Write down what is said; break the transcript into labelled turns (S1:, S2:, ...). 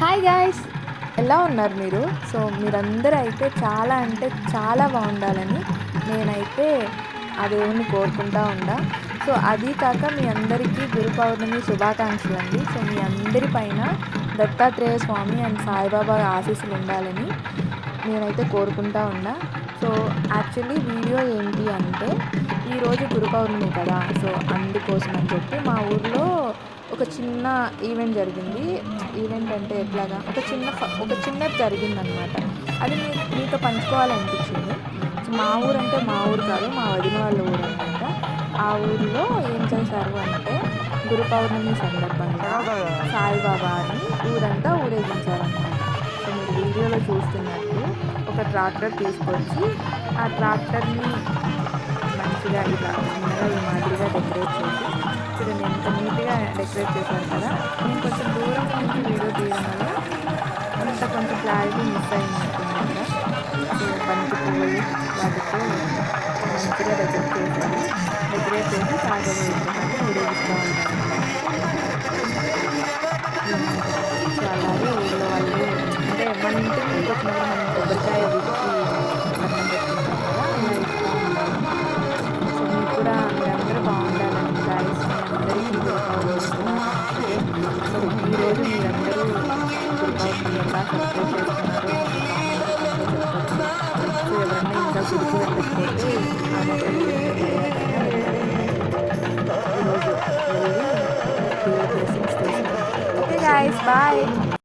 S1: Hi guys ఎలా ఉన్నారు మీరు? సో మీరందరూ అయితే చాలా అంటే చాలా బాగుండాలని నేనైతే ఆ దేవుణ్ణి కోరుకుంటా ఉండా. సో అది కాక మీ అందరికీ గురు పౌర్ణమి శుభాకాంక్షలు అండి. సో మీ అందరి పైన దత్తాత్రేయ స్వామి అండ్ సాయిబాబా ఆశీస్సులు ఉండాలని నేనైతే కోరుకుంటా ఉన్నా సో యాక్చువల్లీ వీడియో ఏంటి అంటే ఈరోజు గురు పౌర్ణమి కదా. సో అందుకోసం అని చెప్పి మా ఊర్లో ఒక చిన్న ఈవెంట్ జరిగింది. ఈవెంట్ అంటే ఎట్లాగా? ఒక చిన్న ఒక ఒక చిన్నది జరిగిందనమాట అది మీ మీతో పంచుకోవాలనిపించింది. మా ఊరు అంటే మా ఊరు కాదు మా వదిన వాళ్ళ ఊరు అనమాట ఆ ఊరిలో ఏం చేశారు అంటే గురు పౌర్ణమి సందర్భంగా సాయిబాబాని ఊరంతా ఊరేగించారనమాట సో మీరు వీడియోలో చూస్తున్నట్టు ఒక ట్రాక్టర్ తీసుకొచ్చి ఆ ట్రాక్టర్ని మంచిగా ఇలా చిన్నగా ఈ మాదిరిగా డెకరేట్ చేసి చూడండి ఎంత నీట్గా డెకరేట్ చేశారు కదా నేను కొంచెం దూరం నుంచి వీడియో తీయడం వల్ల అంత కొంచెం క్లారిటీ మిస్ అయిందనుకున్నాను కదా బంతి పువ్వులు వాటితో మంచిగా డెకరేట్ చేశాను డెకరేట్ చేసి సాగర్ విగ్రహాన్ని వీడియో ఉంటారు ఉంటాను అలాగే ఊళ్ళో వాళ్ళు అంటే మన ఇంటి ముందుకు మీరందరూ గురుపౌర్ణమి ఎలా సెలబ్రేట్ చేస్తున్నారో సో ఎవరన్నా ఇంకా గుడికి వెళ్ళకపోతే ఈరోజు వెళ్ళి దేవుడి బ్లెస్సింగ్స్ తీసుకుంటాం ఓకే గాయస్ బాయ్